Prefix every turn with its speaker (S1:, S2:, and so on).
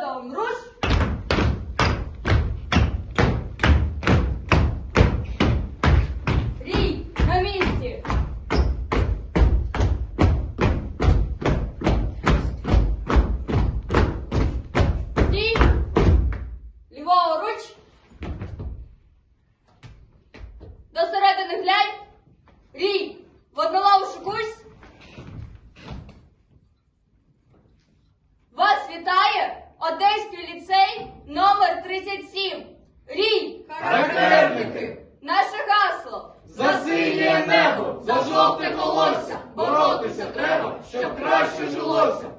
S1: ходом руш. Рій на місці. Стій. Ліворуч. До середини глянь. Рій. Вас вітає Одеський ліцей номер 37. Рій.
S2: Характерники!
S1: Наше гасло.
S2: За синє небо, за жовте колосся, боротися треба, щоб краще жилося.